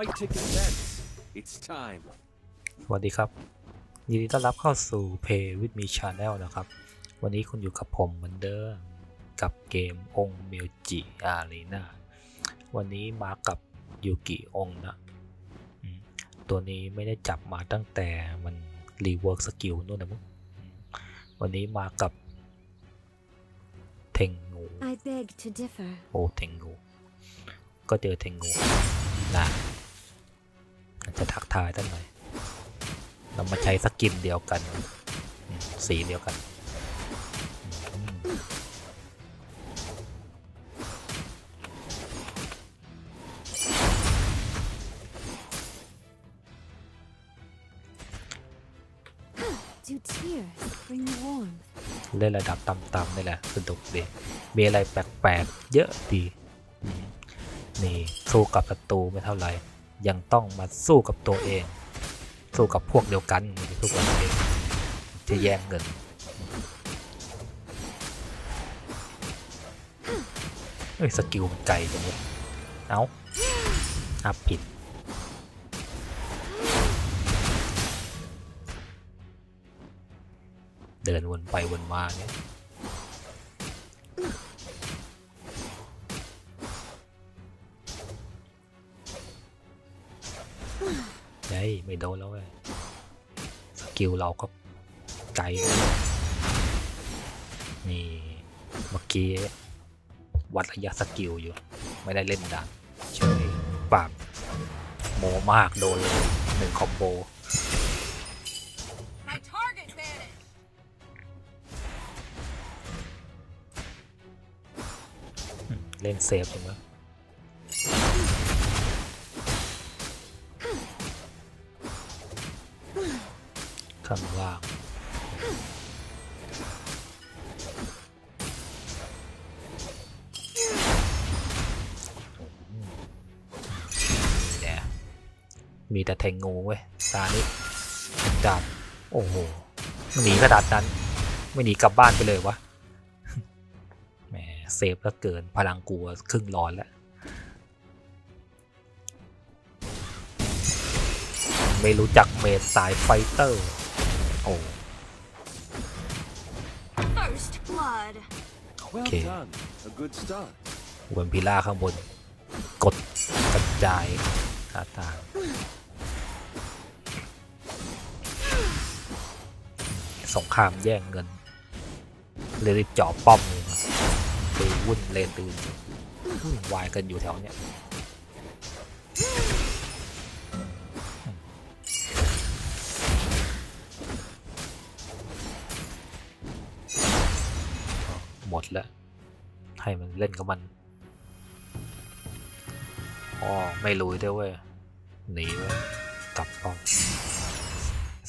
Fight ticket bets. It's time. สวัสดีครับ ยินดีต้อนรับเข้าสู่ Play with me Channel นะครับ วันนี้คุณอยู่กับผมเหมือนเดิมกับเกมองค์เมลจิอารีนาวันนี้มากับยูกิองค์นะอืมตัวนี้ไม่ได้จับมาตั้งแต่มันรีเวิร์กสกิลนู่นนะมึงอืมวันนี้มากับเทงงู I beg to differ. โอเทงงู ก็เจอเทงงูนะ จะทักทายท่านหน่อยเรามาใช้สกินเดียวกันอืมสีเดียวกันอืม Do tears bring warmth? เล่นระดับต่ำๆนี่แหละสนุกดี มีอะไรแปลกๆ เยอะดีอืมนี่สู้กับศัตรูไม่เท่าไหร่ ยังต้องมาสู้กับตัวเอง สู้กับพวกเดียวกันไม่ใช่สู้กับตัวเองจะแย่งเงินเอ้ยสกิลมันไกลจังเลยเอ้าอัพผิดเดินวนไปวนมาเนี่ย ยไม่โดนแล้วเว้ยสกิลเราก็ไกลนะนี่เมื่อกี้วัดระยะสกิลอยู่ ไม่ได้เล่นดันเฉยปากโมมากโดนเลยหนึ่งคอมโบ My target vanished. เล่นเซฟจังวะ ข้างล่างเนี่ยมีแต่แทงงูเว้ยตานี้จับโอ้โหหนีขนาดนั้น ไม่หนีกลับบ้านไปเลยวะแหมเซฟแล้วเกินพลังกลัวครึ่งร้อนแล้ว ไม่รู้จักเมดสายไฟเตอร์ โอ้ First blood. Well Okay. done. A good start. บนพิล่าข้างบน กดกระจายหน้าต่างสงครามแย่งเงิน เลยรีบเจาะป้อมเลยนะไปวุ่นเลนตื่นวุ่นวายกันอยู่แถวเนี้ย หมดแล้ว ให้มันเล่นกับมันอ๋อไม่รู้ด้วยเว้ย หนีเว้ยกลับป้อม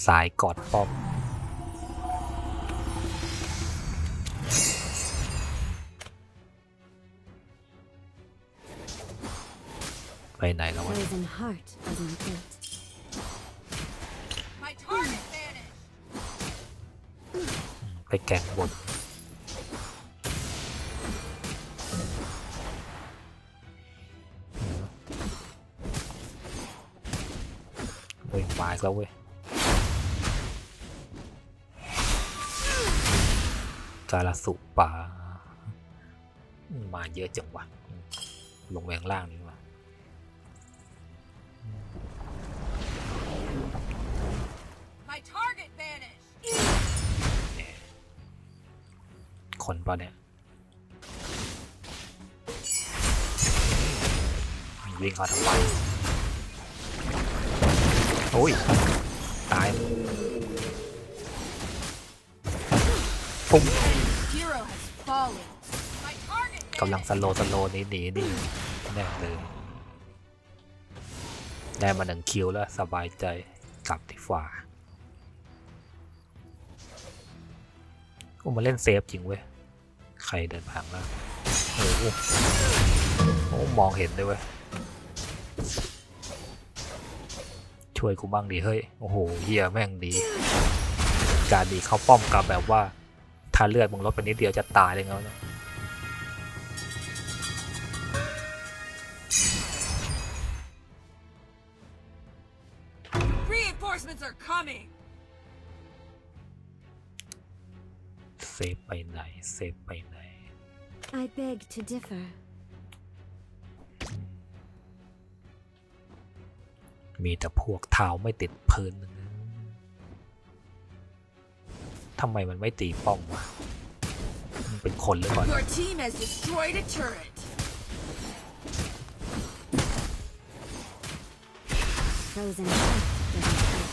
สายกอดป้อม ไปไหนแล้ววะ Poison heart as my fate. My target vanished. ไปแก่งบน เว้ยมาอีกแล้วเว้ยกาลสุป่าอืมมาเยอะจังวะอืมลงแวงล่างนี่วะ My target vanished. คนปะเนี่ยวิ่งเข้าทำไม โอ้ย ตายปุ๊บ Hero has fallen. My target กำลัง vanished. สโลว์สโลว์หนีหนีนี่แน่เลยได้มาหนึ่งคิวแล้วสบายใจกลับที่ฝ่าโอ้มาเล่นเซฟจริงเว้ย ใครเดินผ่านแล้วโอ้โหโอ้มองเห็นด้วยเว้ย ช่วยกูบ้างดิเฮ้ย โอ้โหเฮียแม่งดี การดีเข้าป้อมกับแบบว่า ถ้าเลือดมึงลดไปนิดเดียวจะตายเลยเงาเนี่ย Reinforcements are coming. เซฟไปไหน เซฟไปไหน I beg to differ. มีแต่พวกเท้าไม่ติดพื้นนะทำไมมันไม่ตีป้อมวะมันเป็นคนหรือเปล่า Your team has destroyed a turret. Frozen heart doesn't hurt.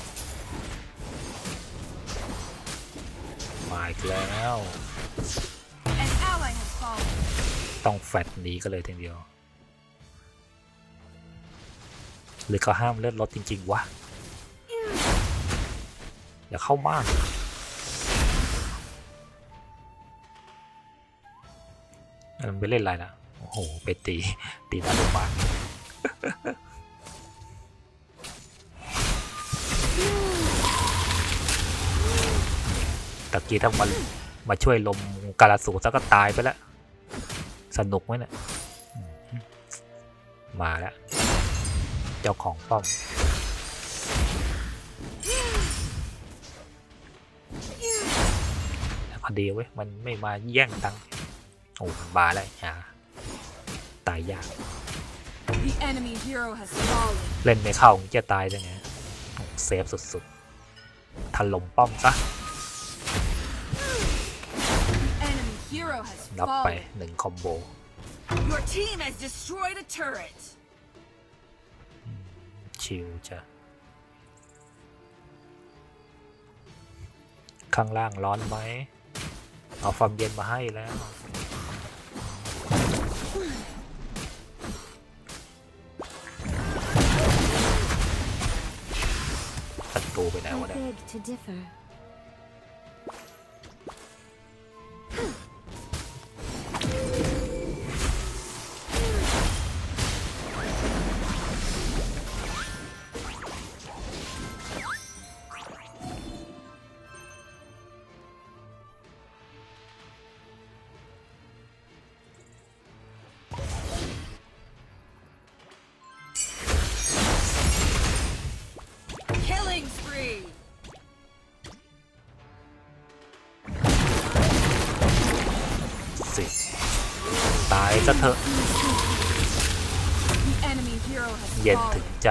มาอีกแล้ว An ally has fallen. ต้องแฟดหนีก็เลยทีเดียว หรือเขาห้ามเลือดลดจริง ๆ วะ อย่าเข้ามามันไปเล่นอะไรนะโอ้โห ไปตี ตีหน้าโรงพยาบาลตะกี้ถ้ามันมาช่วยลมกาลสูซะก็ตายไปแล้ว สนุกไหมเนี่ยมาแล้ว เจ้าของป้อมพอดีเว้ยมันไม่มาแย่งตังค์โอ้มันบาแล้วอย่าตายยาก The enemy hero has fallen. เล่นไม่เข้ามึงจะตายได้ไงโอ้เซฟสุดๆถล่มป้อมซะ The enemy hero has นับไป fallen. หนึ่งคอมโบ ชิวจะข้างล่างร้อนไหม เอาความเย็นมาให้แล้วศัตรูไปไหนวะเนี่ย ซะเถอะ The enemy hero has เย็นถึง fallen. ใจ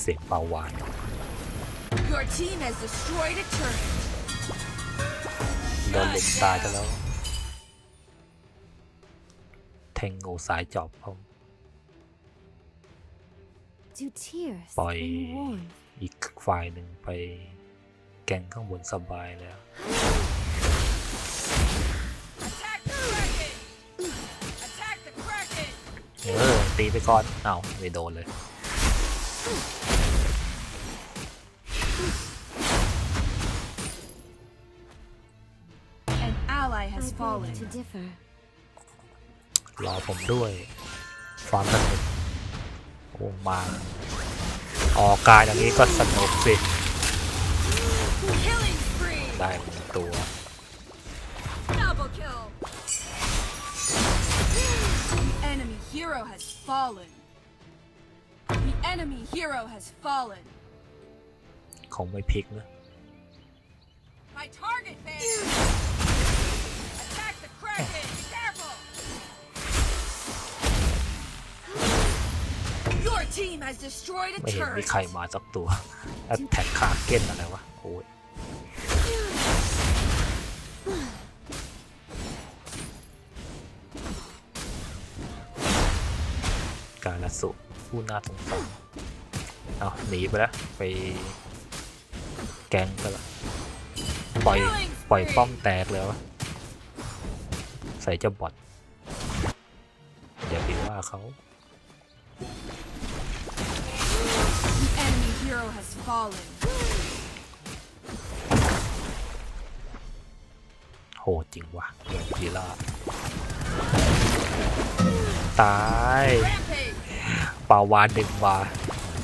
เสียงเบาหวาน Your team has destroyed a turret. โดนลุมตายไปแล้ว แทงงูสายจอบผม Do tears Bye. bring warmth? อีกฝ่ายหนึ่งไปแกงข้างบนสบายแล้ว Attack the kraken. Attack the kraken. เออ ตีไปก่อน เอ้าไม่โดนเลย An ally I has beg fallen. to differ. รอผมด้วยความสนุกโอ้มา ออกกายอย่างนี้ก็สนุกสิ Killing spree. ได้หนึ่งตัว Double kill. The enemy hero has fallen. The enemy hero has fallen. คงไม่พลิกนะ My target man. Your team has destroyed a ไม่เห็นมี turret. ใครมาสักตัวแอตแทกขาเก้นอะไรวะโอ้ยกาลสุผู้น่าสงสารเอาหนีไปแล้วไปแกงไปละปล่อยปล่อยป้อมแตกเลยวะใส่เจ้าบอทอย่าไปว่าเขา hero has fallen. โหดจริงวะเดนพีล่าตาย Rampage. ปาวานดึงมา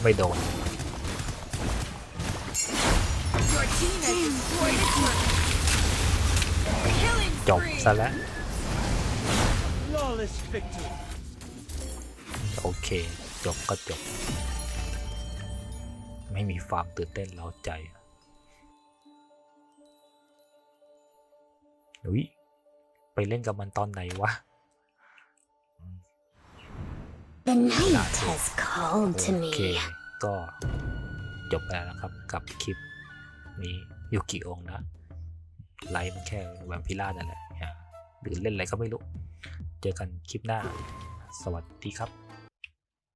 ไม่โดน Your team has destroyed a turret. Killing จบ spree. ซะแล้ว Flawless victory. โอเค จบก็จบ ไม่มีความตื่นเต้นเล้าใจอุ้ยไปเล่นกับมันตอนไหนวะ The night That's it. has called to โอเค me. ก็จบไปแล้วนะครับกับคลิปนี้ยูกิองนะ ไลฟ์มันแค่แวมพิล่านั่นแหละอ่าหรือเล่นอะไรก็ไม่รู้ เจอกันคลิปหน้า สวัสดีครับ